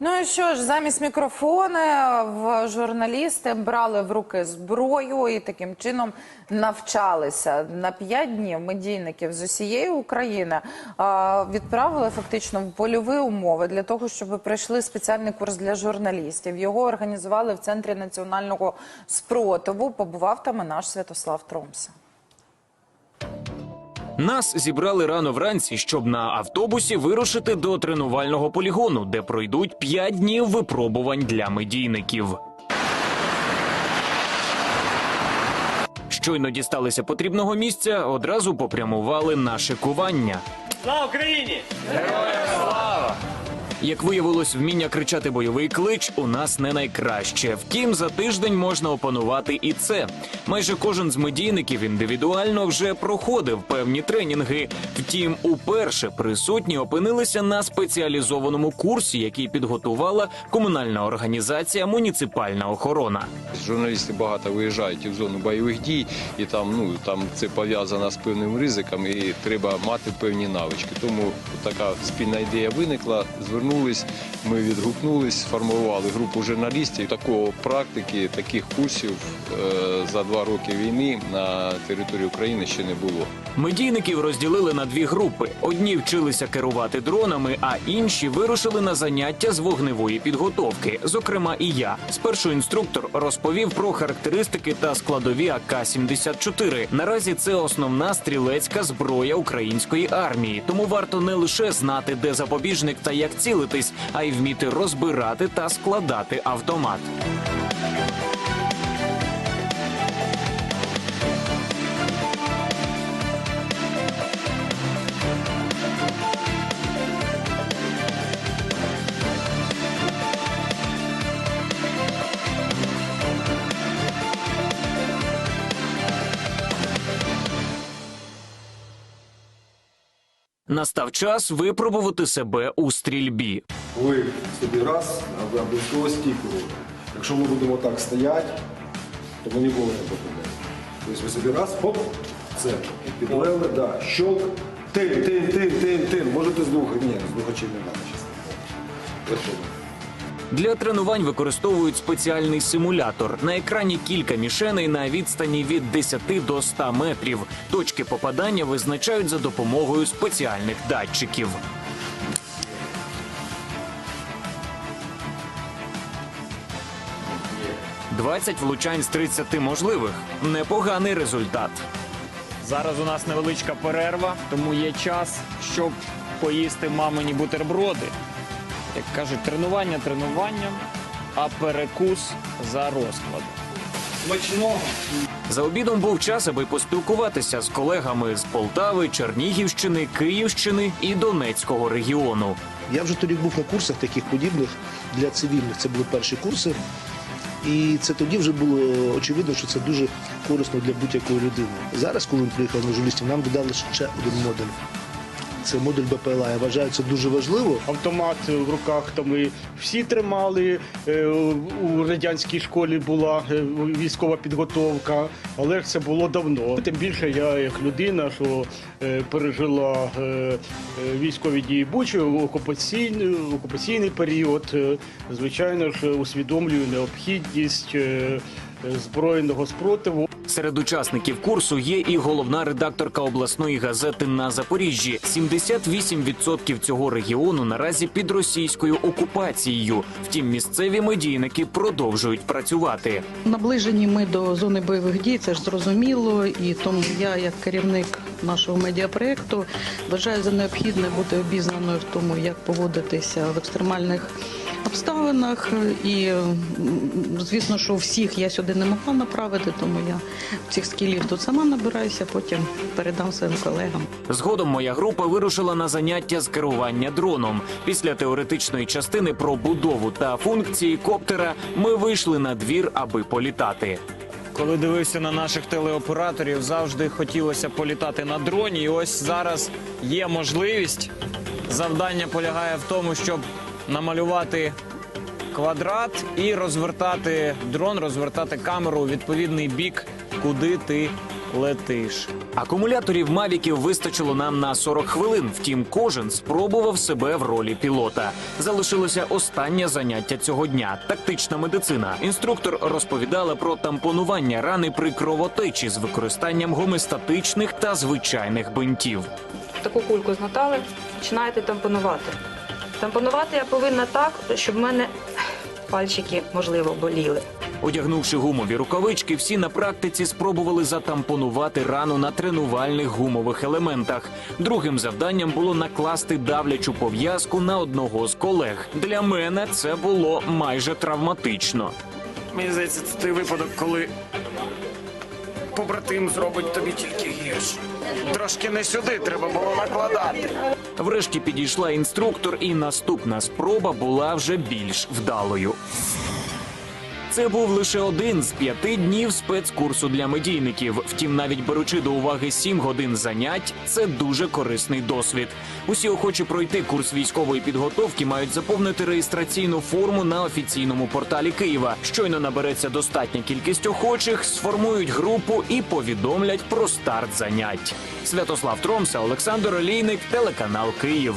Ну і що ж, замість мікрофони в журналісти брали в руки зброю і таким чином навчалися на п'ять днів медійників з усієї України а, відправили фактично в польові умови для того, щоб пройшли спеціальний курс для журналістів. Його організували в центрі національного спротиву. Побував там і наш Святослав Тромса. Нас зібрали рано вранці, щоб на автобусі вирушити до тренувального полігону, де пройдуть п'ять днів випробувань для медійників. Щойно дісталися потрібного місця, одразу попрямували на шикування. Слава Україні! Як виявилось, вміння кричати бойовий клич у нас не найкраще. Втім, за тиждень можна опанувати і це. Майже кожен з медійників індивідуально вже проходив певні тренінги. Втім, уперше присутні опинилися на спеціалізованому курсі, який підготувала комунальна організація Муніципальна охорона. Журналісти багато виїжджають в зону бойових дій, і там ну там це пов'язано з певним ризиком, і треба мати певні навички. Тому така спільна ідея виникла. Звернулись, ми відгукнулись, сформували групу журналістів. Такого практики, таких курсів е, за два роки війни на території України ще не було. Медійників розділили на дві групи: одні вчилися керувати дронами, а інші вирушили на заняття з вогневої підготовки. Зокрема, і я. Спершу інструктор розповів про характеристики та складові АК-74. Наразі це основна стрілецька зброя української армії. Тому варто не лише знати, де запобіжник та як цілитись, а й вміти розбирати та складати автомат. Настав час випробувати себе у стрільбі. Ви собі раз, а ви обов'язково стійку. Якщо ми будемо так стояти, то ми ніколи не попадемо. Тобто ви собі раз, хоп, це, Підлили, да, щолк, тин, тин, тин, тин, тин. Можете з двох, ні, з очей не треба. Виходимо. Для тренувань використовують спеціальний симулятор. На екрані кілька мішеней на відстані від 10 до 100 метрів. Точки попадання визначають за допомогою спеціальних датчиків. «20 влучань з 30 можливих. Непоганий результат. Зараз у нас невеличка перерва, тому є час, щоб поїсти мамині бутерброди. Як кажуть, тренування тренуванням, а перекус за розкладом. Смачного! За обідом був час, аби поспілкуватися з колегами з Полтави, Чернігівщини, Київщини і Донецького регіону. Я вже тоді був на курсах таких подібних для цивільних. Це були перші курси. І це тоді вже було очевидно, що це дуже корисно для будь-якої людини. Зараз, коли ми приїхали на журналістів, нам додали ще один модуль. Це модуль БПЛА. Я вважаю, це дуже важливо. Автомат в руках то ми всі тримали. Е, У радянській школі була е, військова підготовка, але це було давно. Тим більше я як людина, що е, пережила військові дії Бучі, окупаційний, окупаційний період, звичайно ж, усвідомлюю необхідність збройного спротиву. Серед учасників курсу є і головна редакторка обласної газети на Запоріжжі. 78% цього регіону наразі під російською окупацією. Втім, місцеві медійники продовжують працювати. Наближені ми до зони бойових дій, це ж зрозуміло, і тому я, як керівник нашого медіапроєкту, вважаю за необхідне бути обізнаною в тому, як поводитися в екстремальних обставинах. І звісно, що всіх я сюди не могла направити, тому я цих скілів тут сама набираюся, потім передам своїм колегам. Згодом моя група вирушила на заняття з керування дроном. Після теоретичної частини про будову та функції коптера ми вийшли на двір, аби політати. Коли дивився на наших телеоператорів, завжди хотілося політати на дроні. І ось зараз є можливість. Завдання полягає в тому, щоб намалювати квадрат і розвертати дрон, розвертати камеру у відповідний бік, куди ти летиш. Акумуляторів мавіків вистачило нам на 40 хвилин. Втім, кожен спробував себе в ролі пілота. Залишилося останнє заняття цього дня тактична медицина. Інструктор розповідала про тампонування рани при кровотечі з використанням гомеостатичних та звичайних бинтів. таку кульку змотали, починаєте тампонувати. Тампонувати я повинна так, щоб в мене пальчики, можливо, боліли. Одягнувши гумові рукавички, всі на практиці спробували затампонувати рану на тренувальних гумових елементах. Другим завданням було накласти давлячу пов'язку на одного з колег. Для мене це було майже травматично. Мені здається, це той випадок, коли побратим зробить тобі тільки гірше. Трошки не сюди треба було накладати. Врешті підійшла інструктор, і наступна спроба була вже більш вдалою. Це був лише один з п'яти днів спецкурсу для медійників. Втім, навіть беручи до уваги сім годин занять, це дуже корисний досвід. Усі охочі пройти курс військової підготовки мають заповнити реєстраційну форму на офіційному порталі Києва. Щойно набереться достатня кількість охочих, сформують групу і повідомлять про старт занять. Святослав Тромса, Олександр Олійник, телеканал Київ.